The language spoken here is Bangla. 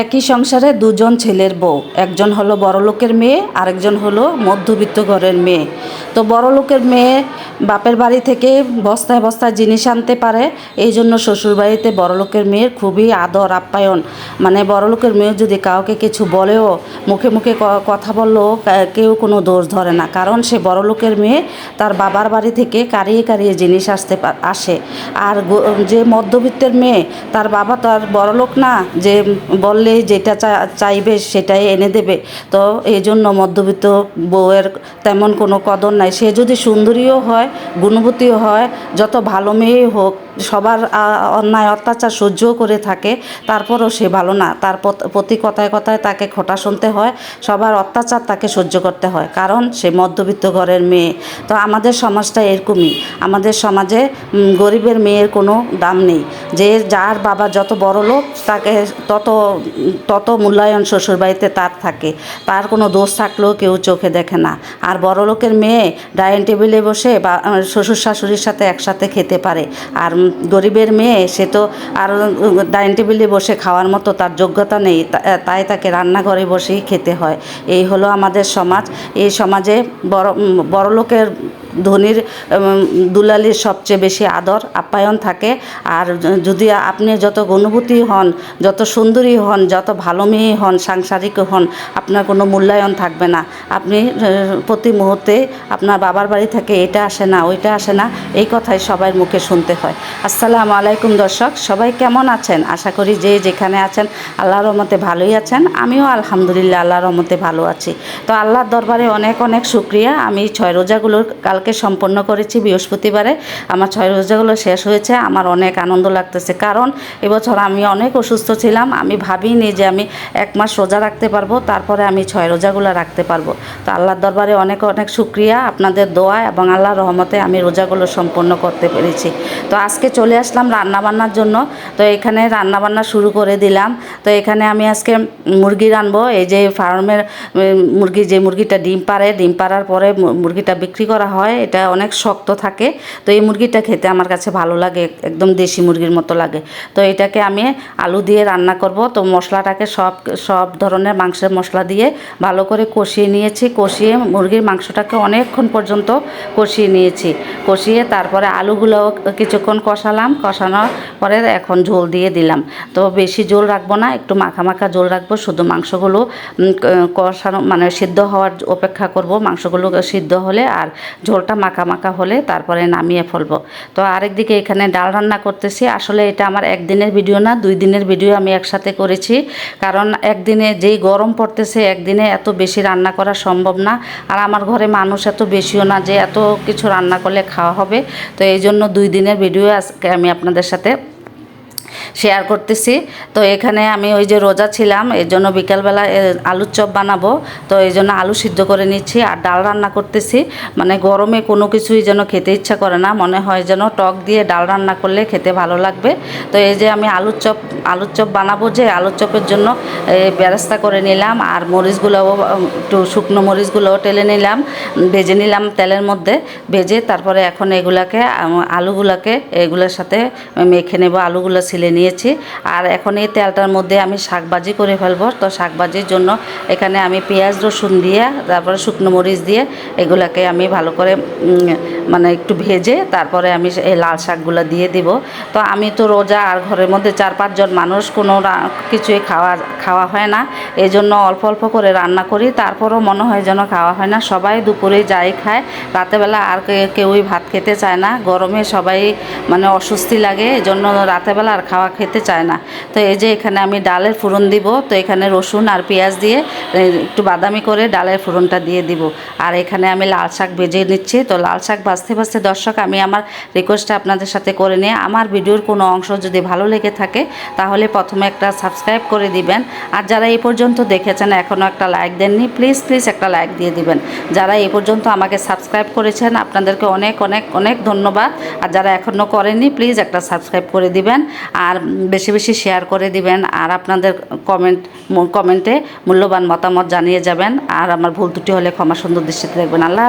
একই সংসারে দুজন ছেলের বউ। একজন হলো বড়লোকের মেয়ে, আরেকজন হলো মধ্যবিত্ত ঘরের মেয়ে। তো বড়লোকের মেয়ে বাপের বাড়ি থেকে বস্তায় বস্তায় জিনিস আনতে পারে এই জন্য শ্বশুরবাড়িতে বড়লোকের মেয়ের খুবই আদর, আপ্যায়ন। মানে বড়লোকের মেয়ে যদি কাউকে কিছু বলেও, মুখে মুখে কথা বললেও কেউ কোনো দোষ ধরে না। কারণ সে বড়লোকের মেয়ে তার বাবার বাড়ি থেকে কারিয়ে কারিয়ে জিনিস আসতে আসে। আর যে মধ্যবিত্তের মেয়ে, তার বাবা তো আর বড়লোক না, যে বললেই যেটা চাইবে সেটাই এনে দেবে। তো এই জন্য মধ্যবিত্ত বউয়ের তেমন কোনো কদর নাই। সে যদি সুন্দরীও হয়, গুণবতীও হয়, যত ভালো মেয়েই হোক, সবার অন্যায়, অত্যাচার সহ্যও করে থাকে, তারপরও সে ভালো না। তার প্রতি কথায় কথায় তাকে খোটা শুনতে হয়, সবার অত্যাচার তাকে সহ্য করতে হয়, কারণ সে মধ্যবিত্ত ঘরের মেয়ে। তো আমাদের সমাজটা এরকমই। আমাদের সমাজে গরিবের মেয়ের কোনো দাম নেই। যে যার বাবা যত বড় লোক তাকে তত তত মূল্যায়ন শ্বশুরবাড়িতে তার থাকে। তার কোনো দোষ থাকলেও কেউ চোখে দেখে না। আর বড় লোকের মেয়ে ডাইনিং টেবিলে বসে বা শ্বশুর শাশুড়ির সাথে একসাথে খেতে পারে। আর গরিবের মেয়ে সে তো আর ডাইনিং টেবিলে বসে খাওয়ার মতো তার যোগ্যতা নেই। তাই তাকে রান্নাঘরে বসেই খেতে হয়। এই হলো আমাদের সমাজ। এই সমাজে বড় উম, বড় লোকের ধনির দুলালির সবচেয়ে বেশি আদর, আপ্যায়ন থাকে। আর যদি আপনি যত গুণবতী হন, যত সুন্দরী হন, যত ভালো মেয়ে হন, সাংসারিক হন, আপনার কোনো মূল্যায়ন থাকবে না। আপনি প্রতি মুহূর্তে আপনার বাবার বাড়ি থেকে এটা আসে না, ওইটা আসে না, এই কথাই সবাই মুখে শুনতে হয়। আসসালামু আলাইকুম দর্শক, সবাই কেমন আছেন? আশা করি যে যেখানে আছেন, আল্লাহর রহমতে ভালোই আছেন। আমিও আলহামদুলিল্লাহ, আল্লাহর রহমতে ভালো আছি। তো আল্লাহর দরবারে অনেক অনেক শুক্রিয়া। আমি ছয় রোজাগুলোর কালকে সম্পন্ন করেছি, বৃহস্পতিবারে। আমার ছয় রোজাগুলো শেষ হয়েছে, আমার অনেক আনন্দ লাগতেছে। কারণ এবছর আমি অনেক অসুস্থ ছিলাম, আমি ভাবিনি যে আমি এক মাস রোজা রাখতে পারব, তারপরে আমি ছয় রোজাগুলো রাখতে পারব। তো আল্লাহর দরবারে অনেক অনেক শুক্রিয়া, আপনাদের দোয়া এবং আল্লাহর রহমতে আমি রোজাগুলো সম্পন্ন করতে পেরেছি। তো আজকে চলে আসলাম রান্নাবান্নার জন্য। তো এখানে রান্নাবান্না শুরু করে দিলাম। তো এখানে আমি আজকে মুরগি রানবো, এই যে ফার্মের মুরগি, যে মুরগিটা ডিম পারে ডিম পাড়ার পরে মুরগিটা বিক্রি করা হয়। এটা অনেক শক্ত থাকে। তো এই মুরগিটা খেতে আমার কাছে ভালো লাগে, একদম দেশি মুরগির মতো লাগে। তো এটাকে আমি আলু দিয়ে রান্না করব। তো মশলাটাকে সব সব ধরনের মাংসের মশলা দিয়ে ভালো করে কষিয়ে নিয়েছি। কষিয়ে মুরগির মাংসটাকে অনেকক্ষণ পর্যন্ত কষিয়ে নিয়েছি। কষিয়ে তারপরে আলুগুলো কিছুক্ষণ কষালাম। কষানোর পরে এখন ঝোল দিয়ে দিলাম। তো বেশি ঝোল রাখব না, একটু মাখা মাখা ঝোল রাখব। শুধু মাংসগুলো কষানো মানে সিদ্ধ হওয়ার অপেক্ষা করব। মাংসগুলো সিদ্ধ হলে আর ঝোলটা মাখা মাখা হলে তারপরে নামিয়ে ফেলব। তো আরেক দিকে এখানে ডাল রান্না করতেছি। আসলে এটা আমার একদিনের ভিডিও না, দুই দিনের ভিডিও আমি একসাথে করেছি। কারণ একদিনে যেই গরম পড়তেছে, একদিনে এত বেশি রান্না করা সম্ভব না। আর আমার ঘরে মানুষ এত বেশিও না যে এত কিছু রান্না করলে খাওয়া হবে। তো এই জন্য দুই দিনের ভিডিও আজকে আমি আপনাদের সাথে শেয়ার করতেছি। তো এখানে আমি ওই যে রোজা ছিলাম এই জন্য বিকালবেলা আলুর চপ বানাবো। তো এই জন্য আলু সিদ্ধ করে নিচ্ছি আর ডাল রান্না করতেছি। মানে গরমে কোনো কিছুই যেন খেতে ইচ্ছা করে না, মনে হয় যেন টক দিয়ে ডাল রান্না করলে খেতে ভালো লাগবে। তো এই যে আমি আলুর চপ আলুর চপ বানাবো যে আলুর চপের জন্য বেরেস্তা করে নিলাম আর মরিচগুলোও একটু শুকনো মরিচগুলোও টেলে নিলাম, ভেজে নিলাম তেলের মধ্যে। ভেজে তারপরে এখন এগুলাকে আলুগুলাকে এগুলোর সাথে মেখে নেব, আলুগুলো ছিলে নিয়েছি আর এখন এই তেলটার মধ্যে আমি শাকবাজি করে ফেলব। তো শাকবাজির জন্য এখানে আমি পেঁয়াজ, রসুন দিয়ে, তারপরে শুকনো মরিচ দিয়ে এগুলাকে আমি ভালো করে মানে একটু ভেজে তারপরে আমি এই লাল শাকগুলো দিয়ে দিব। তো আমি তো রোজা আর ঘরের মধ্যে চার পাঁচজন মানুষ, কোনো কিছুই খাওয়া খাওয়া হয় না। এই জন্য অল্প অল্প করে রান্না করি। তারপরও মনে হয় যেন খাওয়া হয় না। সবাই দুপুরে যাই খায়। রাতেবেলা আর কেউই ভাত খেতে চায় না। গরমে সবাই মানে অস্বস্তি লাগে। এই জন্য রাতেবেলা আর খাওয়া খেতে চায় না। তো এই যে এখানে আমি ডালের ফোড়ন দিব, তো এখানে রসুন আর পেঁয়াজ দিয়ে একটু বাদামি করে ডালের ফোড়নটা দিয়ে দিব। আর এখানে আমি লাল শাক ভেজে নিচ্ছি। তো লাল শাক ভাজতে ভাজতে দর্শক, আমি আমার রিকোয়েস্টটা আপনাদের সাথে করে নিয়ে, আমার ভিডিওর কোনো অংশ যদি ভালো লেগে থাকে, তাহলে প্রথমে একটা সাবস্ক্রাইব করে দিবেন। আর যারা এই পর্যন্ত দেখেছেন, এখনও একটা লাইক দেননি প্লিজ প্লিজ একটা লাইক দিয়ে দিবেন। যারা এই পর্যন্ত আমাকে সাবস্ক্রাইব করেছেন, আপনাদেরকে অনেক অনেক অনেক ধন্যবাদ। আর যারা এখনও করেননি প্লিজ একটা সাবস্ক্রাইব করে দিবেন। আর বেশি বেশি শেয়ার করে দিবেন আর আপনাদের কমেন্ট কমেন্টে মূল্যবান মতামত জানিয়ে যাবেন আর আমার ভুল ত্রুটি হলে ক্ষমা সুন্দর দৃষ্টিতে দেখবেন। আল্লাহ